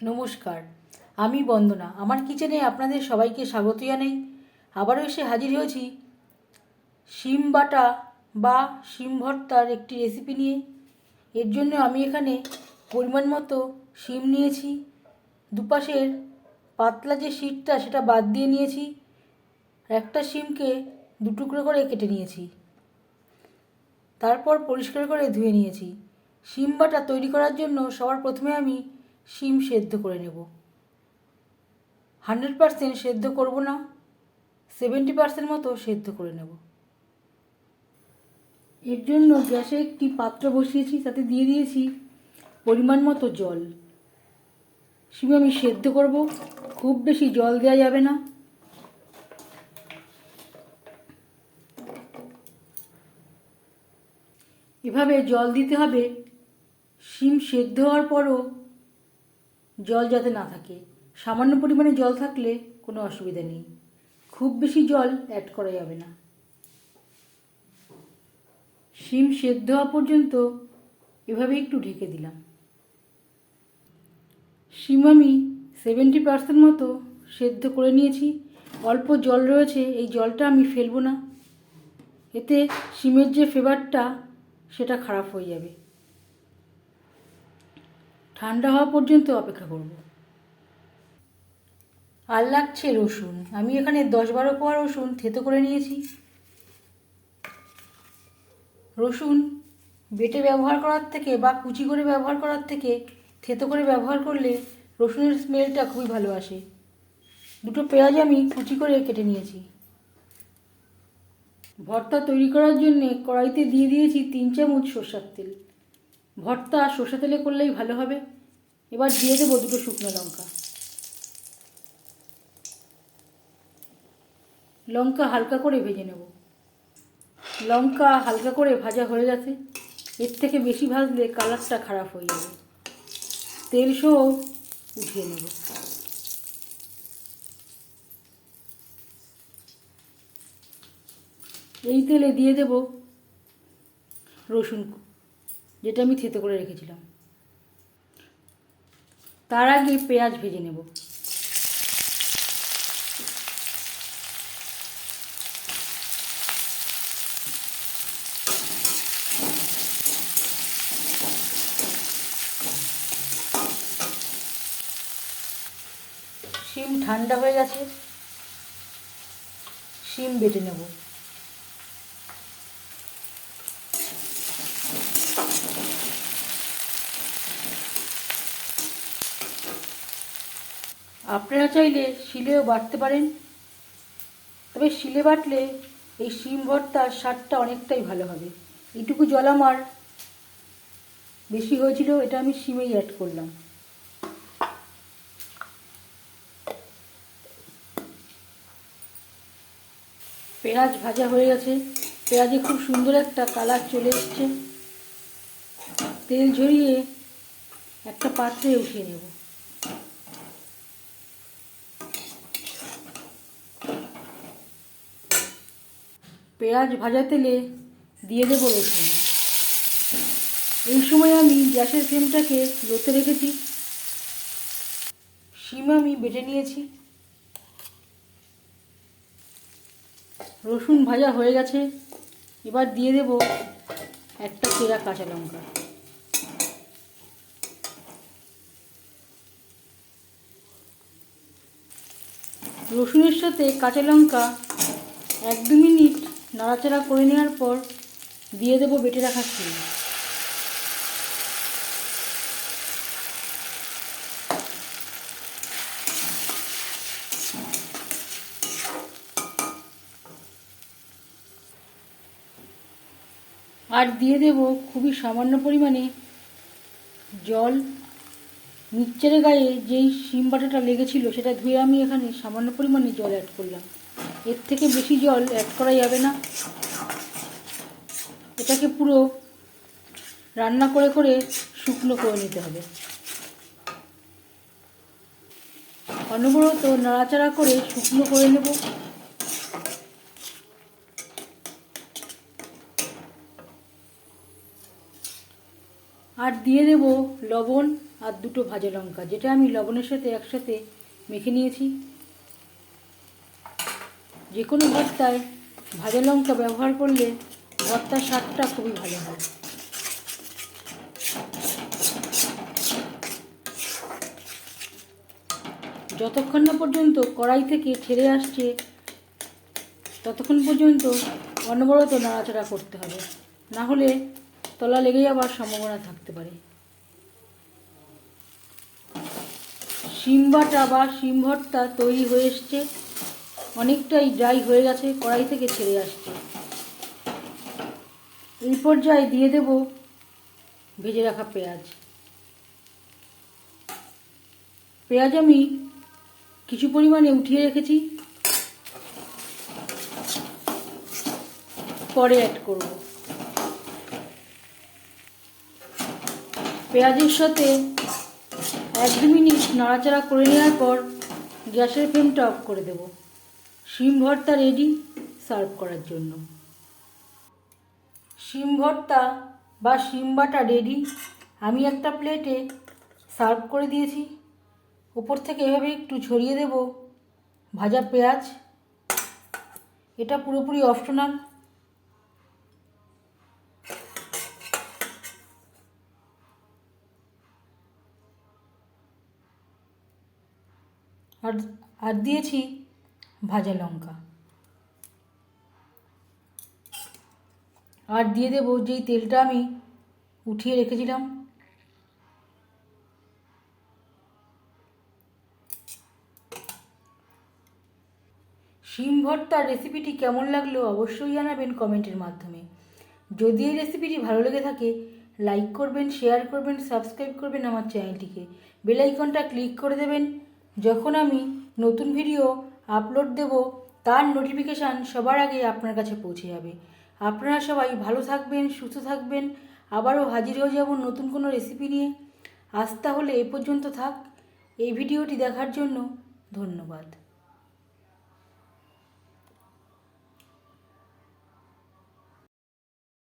নমস্কার, আমি বন্দনা। আমার কিচেনে আপনাদের সবাইকে স্বাগত জানাই। আবারও এসে হাজির হয়েছি শিম বাটা বা শিম ভর্তার একটি রেসিপি নিয়ে। এর জন্য আমি এখানে পরিমাণ মতো শিম নিয়েছি। দুপাশের পাতলা যে শীটটা সেটা বাদ দিয়ে নিয়েছি। একটা শিমকে দু টুকরো করে কেটে নিয়েছি। তারপর পরিষ্কার করে ধুয়ে নিয়েছি। শিম বাটা তৈরি করার জন্য সবার প্রথমে আমি শিম সেদ্ধ করে নেব। হান্ড্রেড পারসেন্ট সেদ্ধ করব না, সেভেন্টি পারসেন্ট মতো সেদ্ধ করে নেব। এর জন্য গ্যাসে একটি পাত্র বসিয়েছি, তাতে দিয়ে দিয়েছি পরিমাণ মতো জল। শিম আমি সেদ্ধ করব, খুব বেশি জল দেওয়া যাবে না। এভাবে জল দিতে হবে। শিম সেদ্ধ হওয়ার পরও জল যাতে না থাকে। সামান্য পরিমাণে জল থাকলে কোনো অসুবিধা নেই। খুব বেশি জল অ্যাড করা যাবে না। শিম সেদ্ধ হওয়া পর্যন্ত এভাবে একটু ঢেকে দিলাম। শিম আমি সেভেন্টি পার্সেন্ট মতো সেদ্ধ করে নিয়েছি। অল্প জল রয়েছে, এই জলটা আমি ফেলব না। এতে শিমের যে ফ্লেভারটা সেটা খারাপ হয়ে যাবে। ঠান্ডা হওয়া পর্যন্ত অপেক্ষা করব। আর লাগছে রসুন। আমি এখানে দশ বারো কোয়া রসুন থেতো করে নিয়েছি। রসুন বেটে ব্যবহার করার থেকে বা কুচি করে ব্যবহার করার থেকে থেতো করে ব্যবহার করলে রসুনের স্মেলটা খুবই ভালো আসে। দুটো পেঁয়াজ আমি কুচি করে কেটে নিয়েছি। ভর্তা তৈরি করার জন্যে কড়াইতে দিয়ে দিয়েছি তিন চামচ সর্ষার তেল। ভর্তা সর্ষে তেলে করলেই ভালো হবে। এবার দিয়ে দেবো দুটো শুকনো লঙ্কা। লঙ্কা হালকা করে ভেজে নেব। লঙ্কা হালকা করে ভাজা হয়ে গেছে। এর থেকে বেশি ভাজলে কালারটা খারাপ হয়ে যাবে। তেল সহ উঠিয়ে নেব। এই তেলে দিয়ে দেব রসুন যেটা আমি থেতো করে রেখেছিলাম। তার আগে পেঁয়াজ ভেজে নেব। শিম ঠান্ডা হয়ে গেছে। শিম বেটে নেব। আপনারা চাইলে শিলেও বাটতে পারেন। তবে শিলে বাটলে এই শিম ভর্তার স্বাদটা অনেকটাই ভালো হবে। এটুকু জল আমার বেশি হয়েছিল, এটা আমি শিমেই অ্যাড করলাম। পেঁয়াজ ভাজা হয়ে গেছে। পেঁয়াজে খুব সুন্দর একটা কালার চলে এসছে। তেল ঝরিয়ে একটা পাত্রে উঠিয়ে নেব। পেঁয়াজ ভাজা তেলে দিয়ে দেবো রসুন এই সময় আমি গ্যাসের ফ্লেমটাকে লোতে রেখেছি। শিম আমি বেটে নিয়েছি। রসুন ভাজা হয়ে গেছে। এবার দিয়ে দেব একটা চেরা কাঁচা লঙ্কা। রসুনের সাথে কাঁচা লঙ্কা এক দু মিনিট নাড়াচাড়া করে নেওয়ার পর দিয়ে দেবো বেটে রাখা শিম। আর দিয়ে দেব খুবই সামান্য পরিমাণে জল। মিক্সচারের গায়ে যেই শিম বাটাটা লেগেছিল, সেটা ধুয়ে আমি এখানে সামান্য পরিমাণে জল অ্যাড করলাম। এর থেকে বেশি জল অ্যাড করা যাবে না। এটাকে পুরো রান্না করে করে শুকনো করে নিতে হবে। অনবরত নাড়াচাড়া করে শুকনো করে নেব। আর দিয়ে দেব লবণ আর দুটো ভাজা লঙ্কা, যেটা আমি লবণের সাথে একসাথে মেখে নিয়েছি। যে কোনো ভর্তায় ভাজা লঙ্কা ব্যবহার করলে ভর্তার স্বাদটা খুবই ভালো হয়। যতক্ষণ না পর্যন্ত কড়াই থেকে ছেড়ে আসছে, ততক্ষণ পর্যন্ত অনবরত নাড়াচাড়া করতে হবে। না হলে তলা লেগে যাওয়ার সম্ভাবনা থাকতে পারে। শিম বাটা বা সিম ভর্তা তৈরি হয়ে এসছে। অনেকটাই ড্রাই হয়ে গেছে, কড়াই থেকে ছেড়ে আসছে। এই পর্যায়ে দিয়ে দেব ভেজে রাখা পেঁয়াজ। পেঁয়াজ আমি কিছু পরিমাণে উঠিয়ে রেখেছি। পরে অ্যাড করব। পেঁয়াজের সাথে এক দু মিনিট নাড়াচাড়া করে নেওয়ার পর গ্যাসের ফ্লেমটা অফ করে দেব। শিম ভর্তা রেডি সার্ভ করার জন্য। শিম ভর্তা বা শিম বাটা রেডি আমি একটা প্লেটে সার্ভ করে দিয়েছি। উপর থেকে এভাবে একটু ছড়িয়ে দেব। ভাজা পেঁয়াজ। এটা পুরোপুরি অপশনাল আর আর দিয়েছি ভাজা লঙ্কা। আর দিয়ে দেবো যেই তেলটা আমি উঠিয়ে রেখেছিলাম। শিম ভর্তার রেসিপিটি কেমন লাগল অবশ্যই জানাবেন কমেন্টের মাধ্যমে। যদি এই রেসিপিটি ভালো লেগে থাকে লাইক করবেন শেয়ার করবেন সাবস্ক্রাইব করবেন আমার চ্যানেলটিকে বেল আইকনটা ক্লিক করে দেবেন। যখন আমি নতুন ভিডিও আপলোড দেব, তার নোটিফিকেশান সবার আগে আপনার কাছে পৌঁছে যাবে। আপনারা সবাই ভালো থাকবেন, সুস্থ থাকবেন, আবারও হাজির হয়ে যাব নতুন কোনো রেসিপি নিয়ে। আজ তাহলে এ পর্যন্ত থাক। এই ভিডিওটি দেখার জন্য ধন্যবাদ।